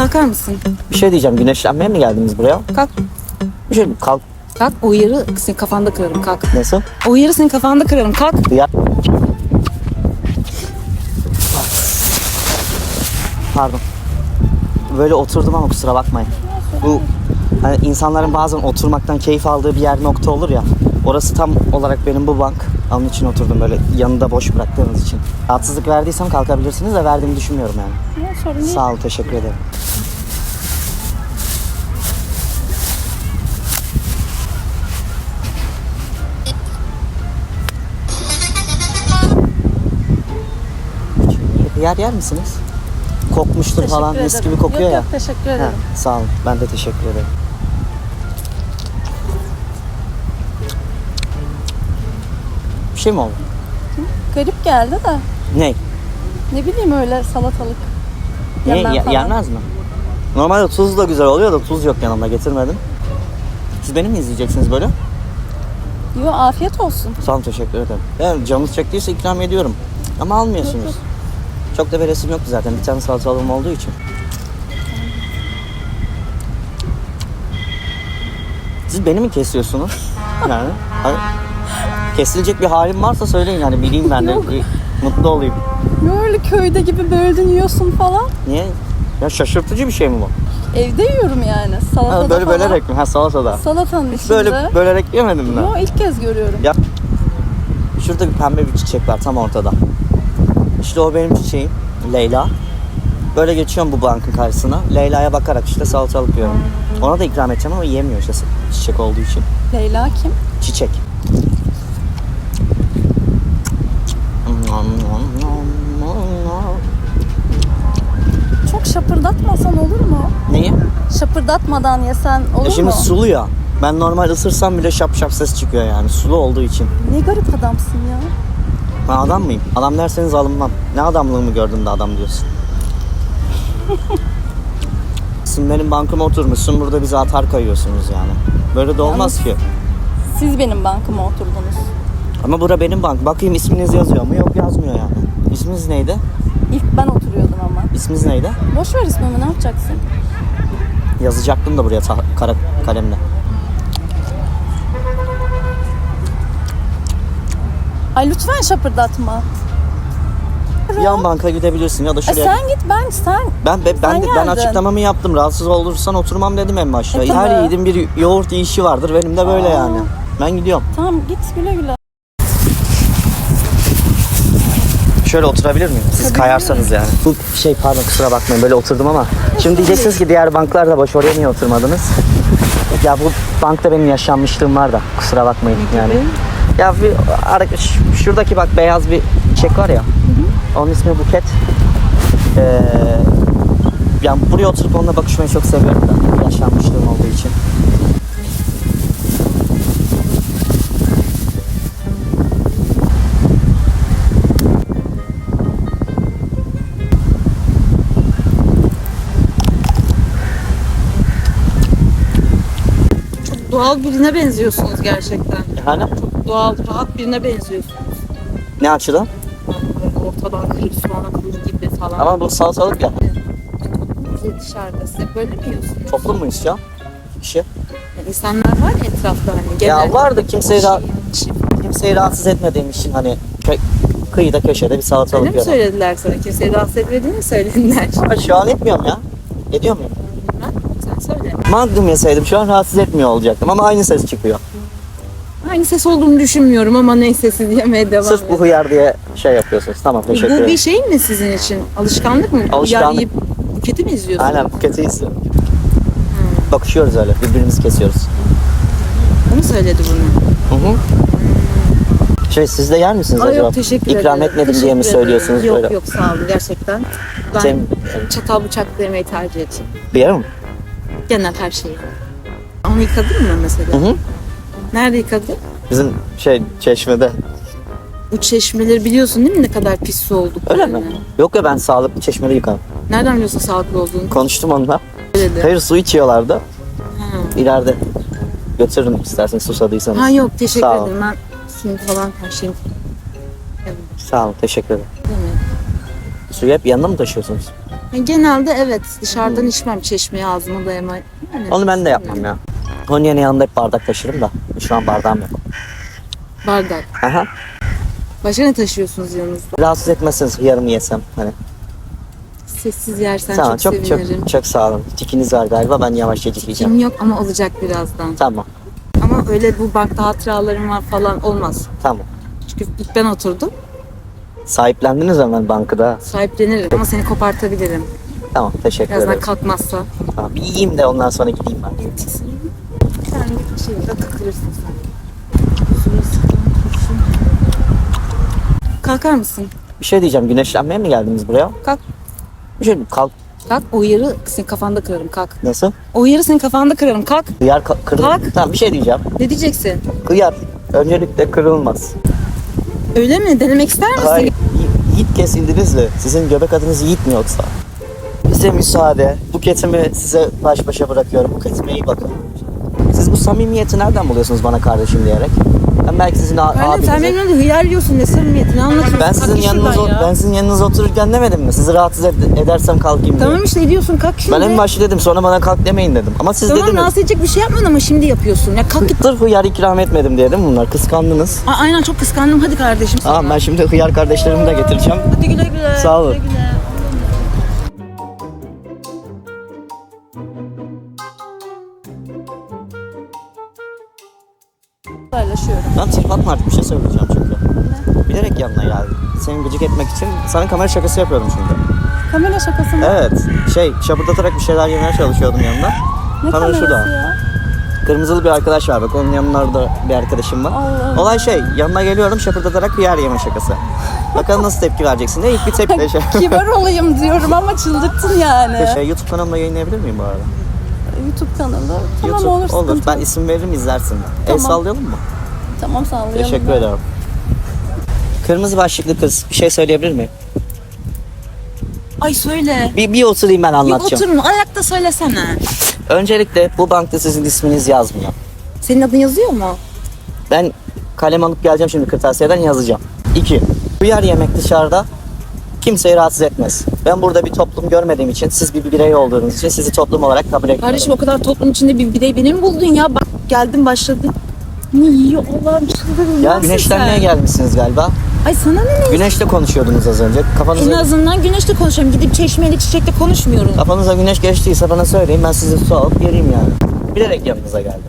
kalkar mısın? Bir şey diyeceğim. Güneşlenmeye mi geldiniz buraya? Kalk. Bir şey kalk. Kalk. O uyarı senin kafanda kırarım. Kalk. Nasıl? O uyarı senin kafanda kırarım. Kalk. Ya. Pardon. Böyle oturdum ama kusura bakmayın. Bu hani insanların bazen oturmaktan keyif aldığı bir yer nokta olur ya. Orası tam olarak benim bu bank. Onun için oturdum böyle yanında boş bıraktığınız için. Rahatsızlık verdiysem kalkabilirsiniz de verdiğimi düşünmüyorum yani. Sorun değil. Sağ ol, teşekkür ederim. Yer yer misiniz? Kokmuştur falan, Teşekkür mis ederim. gibi kokuyor yok, ya. Yok teşekkür Ha, ederim. sağ olun, ben de teşekkür ederim. Bir şey mi oldu? Garip geldi de. Ne? Ne bileyim öyle salatalık. Niye? Yandan Ye- falan. yenmez mi? Normalde tuz da güzel oluyor da tuz yok yanımda getirmedim. Siz beni mi izleyeceksiniz böyle? Yo afiyet olsun. Sağ olun teşekkür ederim. Yani canınız çektiyse ikram ediyorum. Ama almıyorsunuz. Çok da bir resim yoktu zaten. Bir tane salatalığım olduğu için. Siz beni mi kesiyorsunuz? Yani hani kesilecek bir halim varsa söyleyin hani bileyim ben de Yok. bir mutlu olayım. Ne öyle köyde gibi böldün yiyorsun falan. Niye? Ya şaşırtıcı bir şey mi bu? Evde yiyorum yani. Salatada Ha, böyle falan. bölerek mi? Ha salatada. Salatanın Hiç içinde. böyle bölerek yemedim mi? Yo ilk kez görüyorum. Ya şurada bir pembe bir çiçek var tam ortada. İşte o benim çiçeğim. Leyla. Böyle geçiyorum bu bankın karşısına. Leyla'ya bakarak işte salatalık yiyorum. Ona da ikram edeceğim ama yiyemiyor işte çiçek olduğu için. Leyla kim? Çiçek. Çok şapırdatmasan olur mu? Neyi? Şapırdatmadan yesen olur E şimdi mu? sulu ya. Ben normal ısırsam bile şap şap ses çıkıyor yani sulu olduğu için. Ne garip adamsın ya. Ben adam mıyım? Adam derseniz alınmam. Ne adamlığımı gördün de adam diyorsun. Sen benim bankıma oturmuşsun burada bize atar kayıyorsunuz yani. Böyle de olmaz ki. Siz benim bankıma oturdunuz. Ama bura benim bank. Bakayım isminiz yazıyor mu? Yok yazmıyor yani. İsminiz neydi? İlk ben oturuyordum ama. İsminiz neydi? Boş ver ismimi ne yapacaksın? Yazacaktım da buraya kara kalemle. Ay lütfen şapırdatma. Yan banka gidebilirsin ya da E şuraya. sen git ben sen. Ben ben ben, sen ben geldin. açıklamamı yaptım. Rahatsız olursan oturmam dedim en başta. E, Her yiğidin bir yoğurt yiyişi vardır. Benim de böyle Aa. yani. Ben gidiyorum. Tamam git güle güle. Şöyle oturabilir miyim? Siz kayarsanız yani. Bu şey pardon kusura bakmayın böyle oturdum ama. Şimdi diyeceksiniz ki diğer banklar da boş oraya niye oturmadınız? Ya bu bankta benim yaşanmışlığım var da kusura bakmayın yani. Ya bir ara- ş- şuradaki bak beyaz bir çiçek var ya. Onun ismi Buket. Ee, yani buraya oturup onunla bakışmayı çok seviyorum da yaşanmışlığım olduğu için. Doğal birine benziyorsunuz gerçekten. Yani Doğal, rahat birine benziyorsunuz. ne açıdan? Böyle ortadan kırık soğana kırık gibi falan. Ama bu salatalık ya. Bize dışarıda size böyle mi yiyorsunuz? Toplum muyuz ya? Kişi. Yani insanlar var ya etrafta hani. Ya genel- vardı kimseyi, ra- Çift- kimseyi rahatsız etmediğim için hani kö- kıyıda köşede bir salatalık Öyle mi yiyorum. söylediler sana? Kimseyi rahatsız etmediğini mi söylediler? Ama şu an etmiyorum ya. Ediyor muyum? Sen. Magnum yeseydim şu an rahatsız etmiyor olacaktım ama aynı ses çıkıyor. Aynı ses olduğunu düşünmüyorum ama neyse siz yemeye devam Sırf bu hıyar diye şey yapıyorsunuz. Tamam teşekkür Bu ederim. bir şey mi sizin için? Alışkanlık mı? Alışkanlık. Yer yiyip buketi mi izliyorsunuz? Aynen buketi izliyorum. Bakışıyoruz öyle birbirimizi kesiyoruz. O mu söyledi bunu? Hı hı. Şey siz de yer misiniz Ay acaba? yok teşekkür İkram ederim. etmedim diye Teşekkür mi ederim. söylüyorsunuz yok, böyle? Yok sağ olun gerçekten. Ben Tem- çatal bıçakla yemeyi tercih edeceğim. Bir yer mi? Genel her şeyi. Onu yıkadın mı mesela? Hı hı. Nerede yıkadın? Bizim şey çeşmede. Bu çeşmeleri biliyorsun değil mi ne kadar pis su olduklarını? Öyle mi? Yok ya ben sağlıklı çeşmede yıkadım. Nereden biliyorsun sağlıklı olduğunu? Konuştum onunla. Dedi. Hayır su içiyorlardı. Ha. İleride götürürüm isterseniz susadıysanız. ha yok teşekkür Sağ ol. ederim. Ben suyum falan her şeyim. Evet, Sağ olun teşekkür ederim. değil mi? Suyu hep yanında mı taşıyorsunuz? Yani genelde evet dışarıdan içmem çeşmeye ağzıma dayama. Yani Onu ben de yapmam ya. Yerine yanında hep bardak taşırım da. Şu an bardağım yok. bardak. Aha. Başka ne taşıyorsunuz yanınızda? Rahatsız etmezseniz yarım yesem. Hani. Sessiz yersen tamam çok, çok çok sevinirim. çok sağ olun. Tikiniz var galiba ben yavaşça yiyeceğim. Kim yok ama olacak birazdan. Tamam. Ama öyle bu bankta hatıralarım var falan olmaz. Tamam. Çünkü ilk ben oturdum. Sahiplendiniz hemen bankada. Sahiplenirim ama seni kopartabilirim. Tamam teşekkür Birazdan ederim. kalkmazsa. Tamam, bir yiyeyim de ondan sonra gideyim ben. Sen bir şeyle takılırsın sen. Kalkar mısın? Bir şey diyeceğim. Güneşlenmeye mi geldiniz buraya? Kalk. Bir şey kalk. Kalk. O yarı senin kafanda kırarım. Kalk. Nasıl? O yarı senin kafanda kırarım. Kalk. Kıyar ka- kırıl. Kalk. Tamam bir şey diyeceğim. Ne diyeceksin? Kıyar. Öncelikle kırılmaz. Öyle mi? Denemek ister misin? Hayır. Yi- Yiğit kesildiniz mi? Sizin göbek adınız Yiğit mi yoksa? Bize müsaade. Buketimi size baş başa bırakıyorum. Buketime iyi bakın. Siz bu samimiyeti nereden buluyorsunuz bana kardeşim diyerek? Ben belki sizin a- Aynen abinize... sen benim önümde hıyar yiyorsun ne samimiyeti ne anlatıyorsun? Ben Kalk sizin yanınıza şuradan ya. ben sizin yanınıza otururken demedim mi? Sizi rahatsız ed- edersem kalkayım diye. Tamam işte ediyorsun kalk şimdi. Ben en başta dedim sonra bana kalk demeyin dedim. Ama siz Tamam dediniz. rahatsız edecek bir şey yapmadın ama şimdi yapıyorsun. Ya kalk git. Sırf hıyar ikram etmedim diye değil mi bunlar? Kıskandınız. Aa, aynen çok kıskandım hadi kardeşim. Tamam ben şimdi hıyar kardeşlerimi de getireceğim. Hadi güle güle. Sağ olun. Güle güle. Ben trip atma artık bir şey söyleyeceğim çünkü. Bilerek yanına geldim. Seni gıcık etmek için sana kamera şakası yapıyordum çünkü. Kamera şakası mı? Evet. Şey şapırdatarak bir şeyler yemeye çalışıyordum yanında. Ne kamera şurada. ya? Kırmızılı bir arkadaş var bak onun yanında bir arkadaşım var. Allah'ım. Olay şey yanına geliyorum şapırdatarak hıyar yeme şakası. Bakalım nasıl tepki vereceksin diye ilk bir tepki şey. Kibar olayım diyorum ama çıldırttın yani. şey YouTube kanalımda yayınlayabilir miyim bu arada? YouTube kanalı. Tamam YouTube olur. olur. Ben isim veririm izlersin. El Tamam. sallayalım mı? Tamam sallayalım. Teşekkür ederim. Kırmızı başlıklı kız bir şey söyleyebilir miyim? Ay söyle. Bir, bir oturayım ben Bir anlatacağım. oturun ayakta söylesene. Öncelikle bu bankta sizin isminiz yazmıyor. Senin adın yazıyor mu? Ben kalem alıp geleceğim şimdi kırtasiyeden yazacağım. İki, Uyar yemek dışarıda kimseyi rahatsız etmez. Ben burada bir toplum görmediğim için, siz bir birey olduğunuz için sizi toplum olarak kabul etmiyorum. Kardeşim o kadar toplum içinde bir birey beni mi buldun ya? Bak geldim başladım. Ne yiyor Allah'ım çıldırırım. ya Nasıl güneşlenmeye sen? gelmişsiniz galiba. Ay sana ne ne? Güneşle konuşuyordunuz az önce. En Kafanıza, azından güneşle konuşuyorum. Gidip çeşmeyle çiçekle konuşmuyorum. kafanıza güneş geçtiyse bana söyleyin. Ben sizi su alıp geleyim yani. Bilerek yanınıza geldim.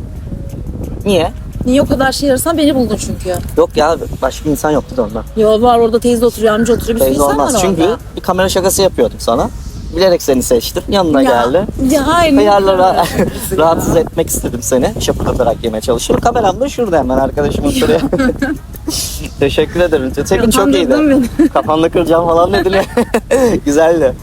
Niye? Niye o kadar şey ararsan beni buldun çünkü. Yok ya başka insan yoktu da ondan. Ya var orada teyze oturuyor, amca oturuyor. Bir sürü Teyze insan olmaz. var Çünkü orada. bir kamera şakası yapıyordum sana. Bilerek seni seçtim. Yanına geldi. Ya hayır. Hıyarlara rahatsız etmek istedim seni. Şapırdatarak yemeye çalışıyorum. Kameram da şurada hemen arkadaşım oturuyor. Teşekkür ederim. Tekin çok iyiydi. Kafanla kıracağım falan dedin ya. Güzeldi.